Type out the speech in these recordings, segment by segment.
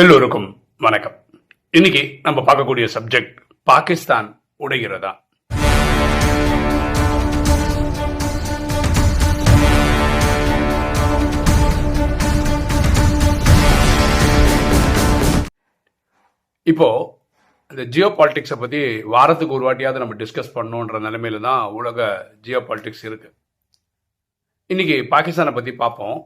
எல்லோருக்கும் வணக்கம். இன்னைக்கு நம்ம பார்க்கக்கூடிய சப்ஜெக்ட் பாகிஸ்தான் உடைகிறதா? இப்போ இந்த ஜியோ பாலிட்டிக்ஸை பற்றி வாரத்துக்கு ஒரு வாட்டியாவது நம்ம டிஸ்கஸ் பண்ணணுன்ற நிலைமையில தான் உலக ஜியோ பாலிட்டிக்ஸ் இருக்கு. இன்னைக்கு பாகிஸ்தானை பற்றி பார்ப்போம்.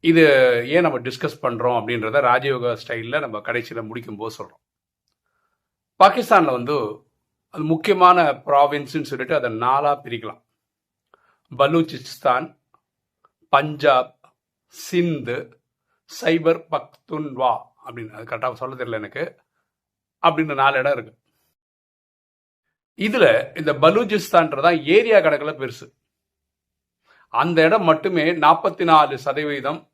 இது ஏன் நம்ம டிஸ்கஸ் பண்ணுறோம் அப்படின்றத ராஜயோகா ஸ்டைலில் நம்ம கடைசியில் முடிக்கும் போது சொல்கிறோம் பாகிஸ்தானில் வந்து அது முக்கியமான ப்ராவின்ஸ்னு சொல்லிட்டு அதை நாலாக பிரிக்கலாம். பலூச்சிஸ்தான் பஞ்சாப் சிந்து சைபர் பக்துன்வா அப்படின்னு அது கரெக்டாக சொல்ல தெரியல எனக்கு. அப்படின்னு நாலு இடம் இருக்கு. இதில் இந்த பலூச்சிஸ்தான்றதான் ஏரியா கணக்கில் பெருசு. அந்த இடம் மட்டுமே நாற்பத்தி நாலு சதவீதம்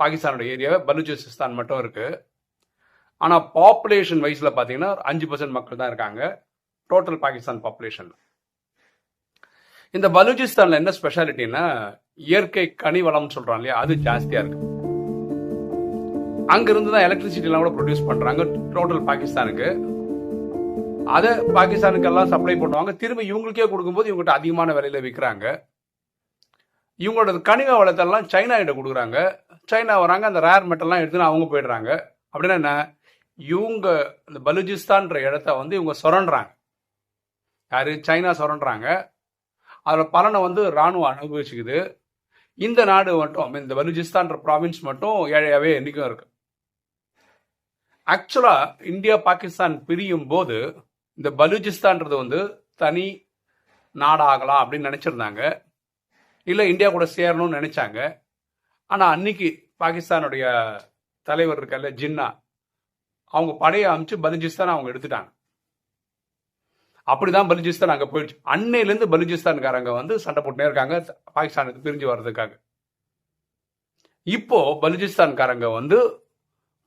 பாகிஸ்தானோட ஏரியாவை பலூச்சிஸ்தான் மட்டும் இருக்குது ஆனால் பாப்புலேஷன் வைஸில் பார்த்தீங்கன்னா அஞ்சு பர்சன்ட் மக்கள் தான் இருக்காங்க. டோட்டல் பாகிஸ்தான் பாப்புலேஷன் இந்த பலூச்சிஸ்தானில் என்ன ஸ்பெஷாலிட்டின்னா இயற்கை கனி வளம்னு சொல்கிறாங்க இல்லையா? அது ஜாஸ்தியாக இருக்குது அங்கேருந்து தான் எலக்ட்ரிசிட்டிலாம் கூட ப்ரொடியூஸ் பண்ணுறாங்க டோட்டல் பாகிஸ்தானுக்கு. அதை பாகிஸ்தானுக்கு எல்லாம் சப்ளை பண்ணுவாங்க. திரும்ப இவங்களுக்கே கொடுக்கும்போது இவங்ககிட்ட அதிகமான விலையில் விற்கிறாங்க இவங்களோட கனிம வளத்தெல்லாம் சைனா கிட்ட கொடுக்குறாங்க. சைனா வராங்க அந்த ரேர் மெட்டல்லாம் எடுத்துன்னு அவங்க போயிடுறாங்க. அப்படின்னா என்ன? இவங்க இந்த பலுஜிஸ்தான்ற இடத்த வந்து இவங்க சுரண்டுறாங்க யார்? சைனா சுரண்டுறாங்க அதில் பலனை வந்து ராணுவம் அனுபவிச்சுக்குது. இந்த நாடு மட்டும் இந்த பலுஜிஸ்தான்ற ப்ராவின்ஸ் மட்டும் ஏழையாகவே என்னைக்கும் இருக்கு. ஆக்சுவலாக இந்தியா பாகிஸ்தான் பிரியும் போது இந்த பலுஜிஸ்தான்றது வந்து தனி நாடாகலாம் அப்படின்னு நினச்சிருந்தாங்க. இல்லை இந்தியா கூட சேரணும்னு நினைச்சாங்க. ஆனால் அன்னைக்கு பாகிஸ்தானுடைய தலைவர் இருக்கல்ல ஜின்னா அவங்க படையை அமைச்சு பலுஜிஸ்தான் அவங்க எடுத்துட்டாங்க. அப்படிதான் பலுஜிஸ்தான் அங்கே போயிடுச்சு. அன்னையிலேருந்து பலுஜிஸ்தான்காரங்க வந்து சண்டை போட்டுனே இருக்காங்க பாகிஸ்தானுக்கு பிரிஞ்சு வர்றதுக்காக. இப்போ பலுஜிஸ்தான்காரங்க வந்து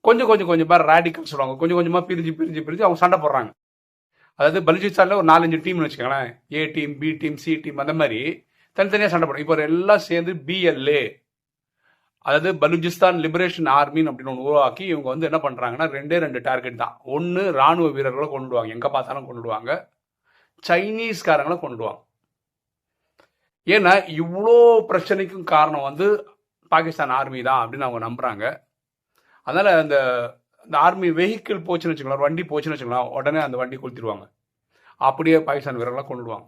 கொஞ்சம் கொஞ்சம் கொஞ்சம் பேர் ரேடிக்கல் சொல்லுவாங்க. கொஞ்சம் கொஞ்சமாக பிரிஞ்சு பிரிஞ்சு பிரிஞ்சு அவங்க சண்டை போடுறாங்க. அதாவது பலுஜிஸ்தானில் ஒரு நாலஞ்சு டீம்னு வச்சுக்கோங்களேன். A team B team C team அந்த மாதிரி தனித்தனியாக சண்டை போடும். இப்போ எல்லாம் சேர்ந்து பிஎல்ஏ அதாவது பலுஜிஸ்தான் லிபரேஷன் ஆர்மின்னு அப்படின்னு ஒன்று உருவாக்கி இவங்க வந்து என்ன பண்ணுறாங்கன்னா ரெண்டே ரெண்டு டார்கெட் தான். ஒன்று ராணுவ வீரர்களை கொண்டுடுவாங்க எங்கே பார்த்தாலும் கொண்டுடுவாங்க சைனீஸ்காரங்களை கொண்டுடுவாங்க ஏன்னா இவ்வளோ பிரச்சனைக்கும் காரணம் வந்து பாகிஸ்தான் ஆர்மி தான் அப்படின்னு அவங்க நம்புகிறாங்க அதனால் அந்த அந்த ஆர்மி வெஹிக்கிள் போச்சுன்னு வச்சுக்கலாம் வண்டி போச்சுன்னு வச்சுக்கலாம் உடனே அந்த வண்டி கொளுத்திடுவாங்க. அப்படியே பாகிஸ்தான் வீரர்களை கொண்டுடுவாங்க.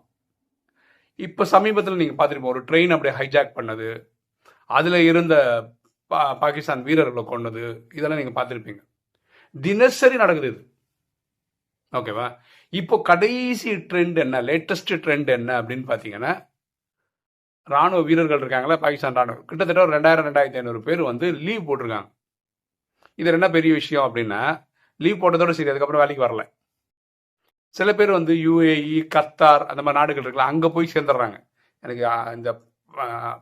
இப்போ சமீபத்தில் நீங்கள் பார்த்துருப்போம் ஒரு ட்ரெயின் அப்படியே ஹைஜாக் பண்ணது அதில் இருந்த பா பாகிஸ்தான் வீரர்களை கொண்டது இதெல்லாம் நீங்கள் பார்த்துருப்பீங்க. தினசரி நடக்குது இது. ஓகேவா இப்போ கடைசி ட்ரெண்ட் என்ன லேட்டஸ்ட் ட்ரெண்ட் என்ன அப்படின்னு பார்த்தீங்கன்னா ராணுவ வீரர்கள் இருக்காங்களா பாகிஸ்தான் ராணுவம் கிட்டத்தட்ட ஒரு ரெண்டாயிரம் ரெண்டாயிரத்தி ஐநூறு பேர் வந்து லீவ் போட்டிருக்காங்க. இது என்ன பெரிய விஷயம் அப்படின்னா லீவ் போட்டதோட சரி அதுக்கப்புறம் வேலைக்கு வரல. சில பேர் வந்து யுஏஇ கத்தார் அந்த மாதிரி நாடுகள் இருக்குல்ல அங்கே போய் சேர்ந்துடுறாங்க. எனக்கு இந்த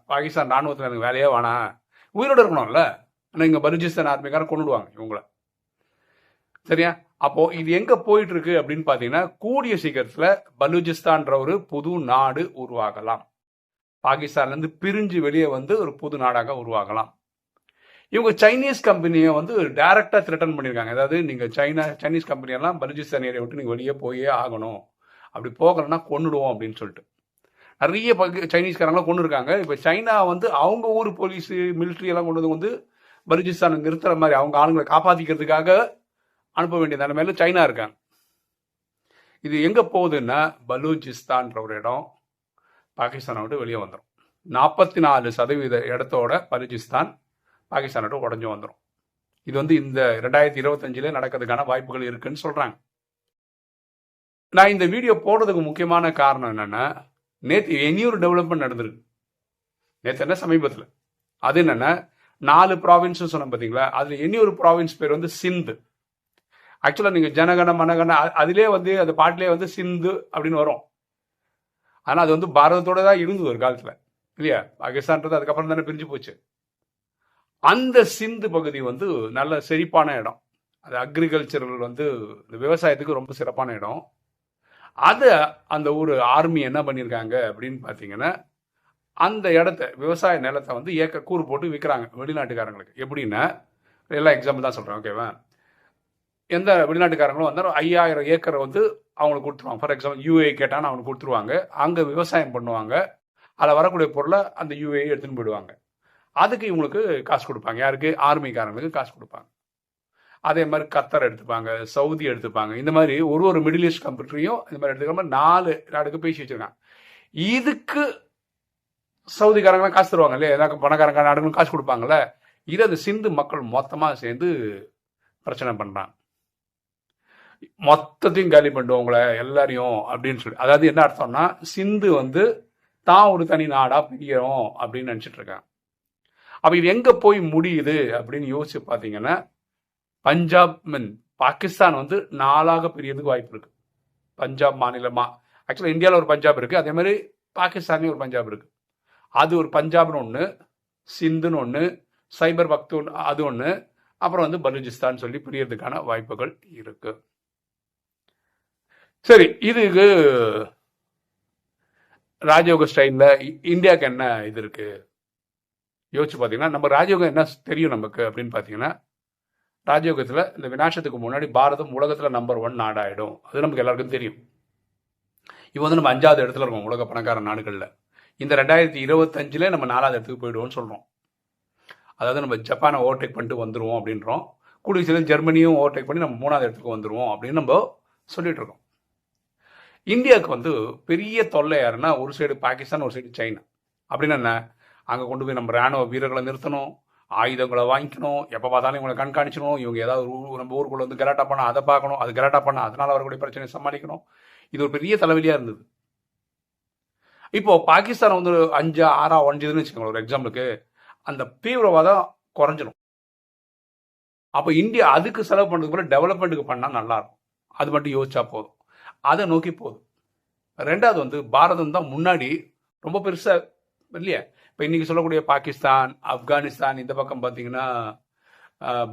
பாகிஸ்தான் ராணுவத்தில் எனக்கு வேலையே வேணாம். உயிரோடு இருக்கணும்ல. ஆனால் இங்கே பலுஜிஸ்தான் ஆர்மிக்காரன் கொண்டுடுவாங்க இவங்கள. சரியா? அப்போது இது எங்கே போயிட்டுருக்கு அப்படின்னு பார்த்தீங்கன்னா கூடிய சீக்கிரத்தில் பலுஜிஸ்தான்ற ஒரு புது நாடு உருவாகலாம். பாகிஸ்தான்லேருந்து பிரிஞ்சு வெளியே வந்து ஒரு புது நாடாக உருவாகலாம். இவங்க சைனீஸ் கம்பெனியை வந்து டைரக்டா த்ரெட்டன் பண்ணியிருக்காங்க அதாவது நீங்கள் சைனா சைனீஸ் கம்பெனியெல்லாம் பலுஜிஸ்தான் ஏரியா விட்டு நீங்கள் வெளியே போயே ஆகணும். அப்படி போகலன்னா கொண்டுடுவோம் அப்படின்னு சொல்லிட்டு. நிறைய பகு சைனீஸ்காரங்களாம் கொண்டு இருக்காங்க இப்போ சைனா வந்து அவங்க ஊர் போலீஸ் மிலிட்ரி எல்லாம் கொண்டு வந்து வந்து பலூச்சிஸ்தானை நிறுத்துற மாதிரி அவங்க ஆளுங்களை காப்பாற்றிக்கிறதுக்காக அனுப்ப வேண்டிய நிலைமையில சைனா இருக்காங்க. இது எங்கே போகுதுன்னா பலூச்சிஸ்தான்ற ஒரு இடம். பாகிஸ்தானை விட்டு வெளியே வந்துடும் நாற்பத்தி நாலு சதவீத இடத்தோட பலூச்சிஸ்தான் பாகிஸ்தானோட விட்டு உடஞ்சு வந்துடும் இது வந்து இந்த ரெண்டாயிரத்தி இருபத்தஞ்சில நடக்கிறதுக்கான வாய்ப்புகள் இருக்குன்னு சொல்கிறாங்க நான் இந்த வீடியோ போடுறதுக்கு முக்கியமான காரணம் என்னென்னா நேற்று இனியொரு டெவலப்மெண்ட் நடந்திருக்கு. நேற்று என்ன சமீபத்தில்? அது என்னென்னா நாலு ப்ராவின்ஸ் சொன்னோம் பார்த்தீங்களா அதுல இனியொரு ப்ராவின்ஸ் பேர் வந்து சிந்து. ஆக்சுவலாக நீங்கள் ஜனகண மனகண அதிலே வந்து அந்த பாட்டிலே வந்து சிந்து அப்படின்னு வரும். ஆனால் அது வந்து பாரதத்தோட தான் இருந்தது ஒரு காலத்தில். இல்லையா? பாகிஸ்தான்றது அதுக்கப்புறம் தானே பிரிஞ்சு போச்சு. அந்த சிந்து பகுதி வந்து நல்ல செழிப்பான இடம். அது அக்ரிகல்ச்சரல் வந்து இந்த விவசாயத்துக்கு ரொம்ப சிறப்பான இடம். அதை அந்த ஒரு ஆர்மி என்ன பண்ணியிருக்காங்க அப்படின்னு பார்த்தீங்கன்னா அந்த இடத்த விவசாய நிலத்தை வந்து ஏக்க கூறு போட்டு விற்கிறாங்க வெளிநாட்டுக்காரங்களுக்கு. எப்படின்னா எல்லா எக்ஸாம்பிள் தான் சொல்கிறேன் ஓகேவா எந்த வெளிநாட்டுக்காரங்களும் வந்தாலும் ஐயாயிரம் ஏக்கரை வந்து அவங்களுக்கு கொடுத்துருவாங்க. ஃபார் எக்ஸாம்பிள் யூஏ கேட்டான்னு அவங்களுக்கு கொடுத்துருவாங்க. அங்கே விவசாயம் பண்ணுவாங்க. அதில் வரக்கூடிய பொருளை அந்த யூஏ எடுத்துன்னு போயிடுவாங்க. அதுக்கு இவங்களுக்கு காசு கொடுப்பாங்க. யாருக்கு? ஆர்மிக்காரங்களுக்கு காசு கொடுப்பாங்க. அதே மாதிரி கத்தர் எடுத்துப்பாங்க சவுதி எடுத்துப்பாங்க. இந்த மாதிரி ஒரு ஒரு மிடில் ஈஸ்ட் கம்பெனியும் இந்த மாதிரி எடுத்துக்கிற மாதிரி நாலு நாடுக்கு பேசி வச்சிருக்காங்க. இதுக்கு சவுதிக்காரங்களாம் காசு தருவாங்க இல்லையா? ஏதாவது பணக்காரங்க நாடுகளும் காசு கொடுப்பாங்கல்ல? இதை அந்த சிந்து மக்கள் மொத்தமாக சேர்ந்து பிரச்சனை பண்ணுறாங்க மொத்தத்தையும் காலி பண்ணுவோம் உங்களை எல்லாரையும் அப்படின்னு சொல்லி. அதாவது என்ன அர்த்தம்னா சிந்து வந்து தான் ஒரு தனி நாடாக பிரியும் அப்படின்னு நினச்சிட்டு இருக்காங்க. அப்போ இது எங்கே போய் முடியுது அப்படின்னு யோசிச்சு பார்த்தீங்கன்னா பஞ்சாப் மீன் பாகிஸ்தான் வந்து நாளாக பிரியறதுக்கு வாய்ப்பு இருக்கு. பஞ்சாப் மாநிலமா ஆக்சுவலாக இந்தியாவில் ஒரு பஞ்சாப் இருக்குது அதே மாதிரி பாகிஸ்தான்லேயும் ஒரு பஞ்சாப் இருக்குது அது ஒரு பஞ்சாப்னு ஒன்று சிந்துன்னு ஒன்று சைபர் பக்து ஒன்று அது ஒன்று அப்புறம் வந்து பலூச்சிஸ்தான் சொல்லி பிரியறதுக்கான வாய்ப்புகள் இருக்கு. சரி இதுக்கு ராஜயோக ஸ்டைலில் இந்தியாவுக்கு என்ன இது இருக்குது யோசிச்சு பார்த்தீங்கன்னா நம்ம ராஜயோகம் என்ன தெரியும் நமக்கு அப்படின்னு பார்த்தீங்கன்னா ராஜயோகத்தில் இந்த விநாசத்துக்கு முன்னாடி பாரதம் உலகத்தில் நம்பர் ஒன் நாடாயிடும். அது நமக்கு எல்லாருக்கும் தெரியும். இப்போ வந்து நம்ம அஞ்சாவது இடத்துல இருக்கோம் உலக பணக்கார நாடுகளில். இந்த ரெண்டாயிரத்தி இருபத்தஞ்சில் நம்ம நாலாவது இடத்துக்கு போயிடுவோம்னு சொல்கிறோம் அதாவது நம்ம ஜப்பானை ஓவர்டேக் பண்ணிட்டு வந்துடுவோம் அப்படின்றோம். கூடிய சில ஜெர்மனியும் ஓவர்டேக் பண்ணி நம்ம மூணாவது இடத்துக்கு வந்துடுவோம் அப்படின்னு நம்ம சொல்லிட்டு இருக்கோம். இந்தியாவுக்கு வந்து பெரிய தொல்லை யாருன்னா ஒரு சைடு பாகிஸ்தான் ஒரு சைடு சைனா. அப்படின்னா என்ன? அங்கே கொண்டு போய் நம்ம ராணுவ வீரர்களை நிறுத்தணும் ஆயுதங்களை வாங்கிக்கணும் எப்போ பார்த்தாலும் இவங்களை கண்காணிச்சணும் இவங்க ஏதாவது ஒரு ஊர் நம்ம ஊருக்குள்ளே வந்து கலாட்டா பண்ண அதை பார்க்கணும் அது கலாட்டா பண்ண அதனால் வரக்கூடிய பிரச்சனையை சமாளிக்கணும். இது ஒரு பெரிய தலைவலியாக இருந்தது. இப்போ பாகிஸ்தான் வந்து அஞ்சு ஆறா ஒஞ்சதுன்னு வச்சுக்கோங்க ஒரு எக்ஸாம்பிளுக்கு அந்த தீவிரவாதம் குறைஞ்சிடும் அப்போ இந்தியா அதுக்கு செலவு பண்ணுறதுக்கு கூட டெவலப்மெண்ட்டுக்கு பண்ணால் நல்லா இருக்கும் அது மட்டும் யோசிச்சா போதும். அதை நோக்கி போதும் ரெண்டாவது வந்து பாரதம் தான் முன்னாடி ரொம்ப பெருசாக இல்லையா? இப்போ இன்றைக்கி சொல்லக்கூடிய பாகிஸ்தான் ஆப்கானிஸ்தான் இந்த பக்கம் பார்த்தீங்கன்னா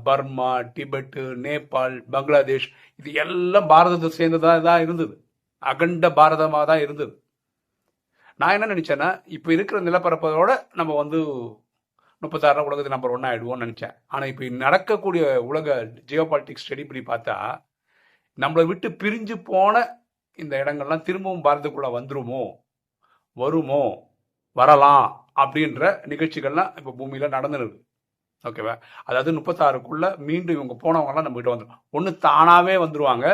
பர்மா டிபெட்டு நேபாள் பங்களாதேஷ் இது எல்லாம் பாரதத்தை சேர்ந்ததாக தான் இருந்தது. அகண்ட பாரதமாக தான் இருந்தது. நான் என்ன நினச்சேன்னா இப்போ இருக்கிற நிலப்பரப்பதோட நம்ம வந்து முப்பத்தாறு உலகத்தில் நம்பர் ஒன் ஆகிடுவோம்னு நினச்சேன். ஆனால் இப்போ நடக்கக்கூடிய உலக ஜியோ பாலிட்டிக்ஸ் ஸ்டடி பண்ணி பார்த்தா நம்மளை விட்டு பிரிஞ்சு போன இந்த இடங்கள்லாம் திரும்பவும் பாரதத்துக்குள்ளே வந்துருமோ? வருமோ? வரலாம். அப்படின்ற நிகழ்ச்சிகள்லாம் இப்போ பூமியில் நடந்துருக்கு ஓகேவா அதாவது முப்பத்தாறுக்குள்ள மீண்டும் இவங்க போனவங்கலாம் நம்ம கிட்ட வந்துடும் ஒன்று தானாகவே வந்துருவாங்க.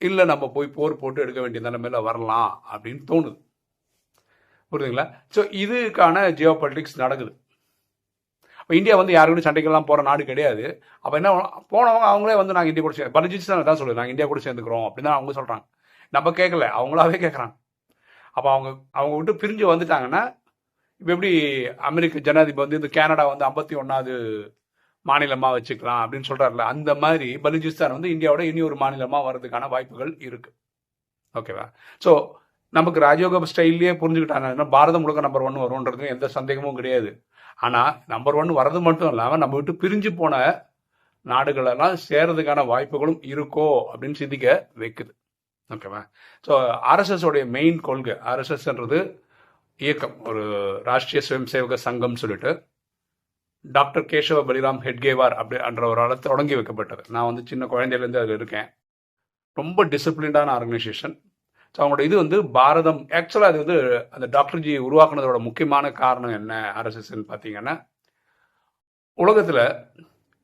இல்லை நம்ம போய் போர் போட்டு எடுக்க வேண்டிய நிலைமையில வரலாம் அப்படின்னு தோணுது. புரியுதுங்களா? ஸோ இதுக்கான ஜியோ பாலிட்டிக்ஸ் நடக்குது. இப்போ இந்தியா வந்து யாருக்கும் சண்டைக்கெல்லாம் போகிற நாடு கிடையாது. அப்போ என்ன போனவங்க அவங்களே வந்து நாங்கள் இந்தியா கூட சேர்ந்து பலஜிஸ்தான் தான் சொல்லுது நாங்கள் இந்தியா கூட சேர்ந்துக்கிறோம் அப்படின்னு அவங்க சொல்கிறாங்க நம்ம கேட்கல அவங்களாவே கேட்குறாங்க அப்போ அவங்க அவங்க விட்டு பிரிஞ்சு வந்துட்டாங்கன்னா இப்போ எப்படி அமெரிக்க ஜனாதிபதி வந்து இந்த கனடா வந்து ஐம்பத்தி ஒன்றாவது மாநிலமாக வச்சுக்கலாம் அப்படின்னு சொல்கிறாருல அந்த மாதிரி பலுச்சிஸ்தான் வந்து இந்தியாவோட இனி ஒரு மாநிலமாக வர்றதுக்கான வாய்ப்புகள் இருக்குது ஓகேவா ஸோ நமக்கு ராஜயோக ஸ்டைல்லையே புரிஞ்சுக்கிட்டாங்க. பாரதம் முழுக்க நம்பர் ஒன் வரும்ன்றது எந்த சந்தேகமும் கிடையாது. ஆனால் நம்பர் ஒன் வர்றது மட்டும் இல்லாமல் நம்ம விட்டு பிரிஞ்சு போன நாடுகளெல்லாம் சேர்றதுக்கான வாய்ப்புகளும் இருக்கோ அப்படின்னு சிந்திக்க வைக்குது. ஓகேவா ஸோ ஆர்எஸ்எஸ் உடைய மெயின் கொள்கை ஆர்எஸ்எஸ்ன்றது இயக்கம் ஒரு ராஷ்டிரிய சுயம் சேவக சங்கம் சொல்லிட்டு டாக்டர் கேசவ பலிராம் ஹெட்கேவார் அப்படின்ற ஒரு ஆளை தொடங்கி வைக்கப்பட்டது நான் வந்து சின்ன குழந்தையிலேருந்து அதில் இருக்கேன். ரொம்ப டிசிப்ளின்டான ஆர்கனைசேஷன் ஸோ அவங்களோட இது வந்து பாரதம் ஆக்சுவலாக அது வந்து அந்த டாக்டர்ஜி உருவாக்குனதோட முக்கியமான காரணம் என்ன ஆர்எஸ்எஸ்ன்னு பார்த்தீங்கன்னா உலகத்தில்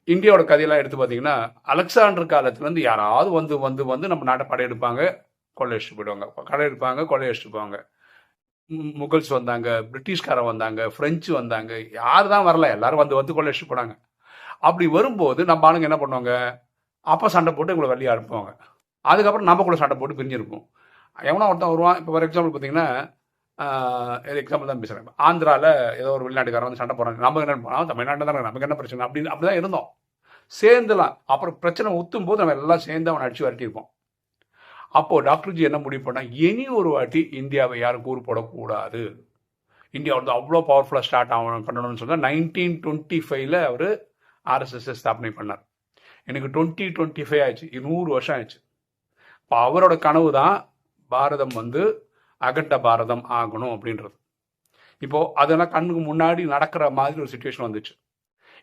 இந்தியாவோட கதையெல்லாம் எடுத்து பார்த்தீங்கன்னா அலெக்சாண்டர் காலத்துலேருந்து யாராவது வந்து வந்து வந்து நம்ம நாட்டை படையெடுப்பாங்க கொள்ளையடிச்சுட்டு போயிடுவாங்க. கொள்ளையடிப்பாங்க கொள்ளையடிச்சுட்டு போவாங்க. முகல்ஸ் வந்தாங்க பிரிட்டிஷ்காரன் வந்தாங்க ஃப்ரெஞ்சு வந்தாங்க யார் தான் வரல எல்லாரும் வந்து வந்து கொள்ளையடிச்சுட்டு போனாங்க. அப்படி வரும்போது நம்ம ஆளுங்க என்ன பண்ணுவாங்க? அப்போ சண்டை போட்டு உங்களை வெளியே அனுப்புவாங்க. அதுக்கப்புறம் நம்ம கூட சண்டை போட்டு பிரிஞ்சிருப்போம் எவனோ ஒருத்தன் வருவான். இப்போ ஃபார் எக்ஸாம்பிள் பார்த்தீங்கன்னா எக்ஸாம்பிள் தான் பேசுகிறேன் ஆந்திராவில் ஏதோ ஒரு வெளிநாட்டுக்காரன் வந்து சண்டை போடுறாங்க நம்ம என்ன பண்ணோம் தமிழ்நாட்டில் தான் நமக்கு என்ன பிரச்சனை? அப்படின்னு அப்படி தான் இருந்தோம். சேர்ந்துலாம். அப்புறம் பிரச்சனை ஊற்றும் போது நம்ம எல்லாம் சேர்ந்து அவனை அடிச்சு வரட்டியிருப்போம். அப்போ டாக்டர்ஜி என்ன முடிவு பண்ணால் இனி ஒரு வாட்டி இந்தியாவை யாரும் கூறு போடக்கூடாது. இந்தியா வந்து அவ்வளோ பவர்ஃபுல்லாக ஸ்டார்ட் ஆகணும் பண்ணணும்னு சொன்னால் நைன்டீன் டுவெண்ட்டி ஃபைவ்ல அவர் ஆர்எஸ்எஸ்ஸை ஸ்தாபனை பண்ணார். எனக்கு டுவெண்ட்டி டுவெண்ட்டி ஃபைவ் ஆச்சு நூறு வருஷம் ஆயிடுச்சு. இப்போ அவரோட கனவு தான் பாரதம் வந்து அகண்ட பாரதம் ஆகணும் அப்படின்றது. இப்போது அதெல்லாம் கண்ணுக்கு முன்னாடி நடக்கிற மாதிரி ஒரு சுச்சுவேஷன் வந்துச்சு.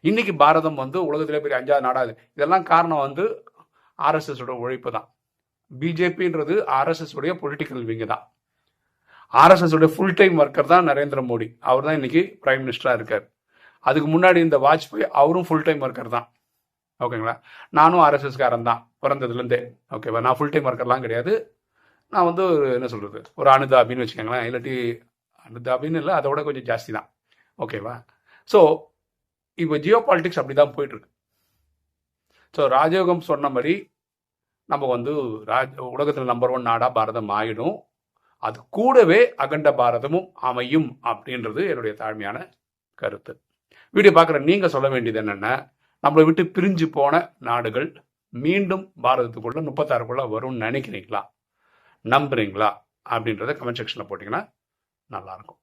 இன்னைக்கு பாரதம் வந்து உலகத்திலே பெரிய அஞ்சாவது நாடாது. இதெல்லாம் காரணம் வந்து ஆர்எஸ்எஸோட உழைப்பு தான். பிஜேபின்றது ஆர்எஸ்எஸ் உடைய பொலிட்டிக்கல் விங்கு தான். ஆர்எஸ்எஸ் உடைய ஃபுல் டைம் ஒர்க்கர் தான் நரேந்திர மோடி. அவர் தான் இன்னைக்கு பிரைம் மினிஸ்டராக இருக்கார். அதுக்கு முன்னாடி இந்த வாஜ்பாய் அவரும் ஃபுல் டைம் ஒர்க்கர் தான். ஓகேங்களா நானும் ஆர்எஸ்எஸ்காரன் தான் பிறந்ததுலேருந்தே. ஓகேவா நான் ஃபுல் டைம் ஒர்க்கர்லாம் கிடையாது. நான் வந்து ஒரு என்ன சொல்கிறது ஒரு அனுதாபின்னு வச்சுக்கோங்களேன். இல்லாட்டி அனுதாபின்னு இல்லை அதோட கொஞ்சம் ஜாஸ்தி தான். ஓகேவா ஸோ இப்போ ஜியோ பாலிட்டிக்ஸ் அப்படி தான் போயிட்டுருக்கு. ஸோ ராஜயோகம் சொன்ன மாதிரி நம்ம வந்து ராஜ் உலகத்தில் நம்பர் ஒன் நாடாக பாரதம் ஆகிடும் அது கூடவே அகண்ட பாரதமும் அமையும் அப்படின்றது என்னுடைய தாழ்மையான கருத்து. வீடியோ பார்க்குற நீங்கள் சொல்ல வேண்டியது என்னென்னா நம்மளை விட்டு பிரிஞ்சு போன நாடுகள் மீண்டும் பாரதத்துக்குள்ளே முப்பத்தாறுக்குள்ளே வரும்னு நினைக்கிறீங்களா? நம்புறீங்களா? அப்படின்றத கமெண்ட் செக்ஷனில் போட்டிங்கன்னா நல்லாயிருக்கும்.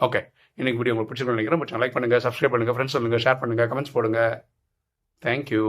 ஓகே இன்னைக்கு வீடியோ உங்களுக்கு பிடிச்சிருக்கோம் நினைக்கிறேன். லைக் பண்ணுங்கள் சப்ஸ்கிரைப் பண்ணுங்கள் ஃப்ரெண்ட்ஸ் சொல்லுங்கள் ஷேர் பண்ணுங்கள் கமெண்ட்ஸ் போடுங்க. தேங்க்யூ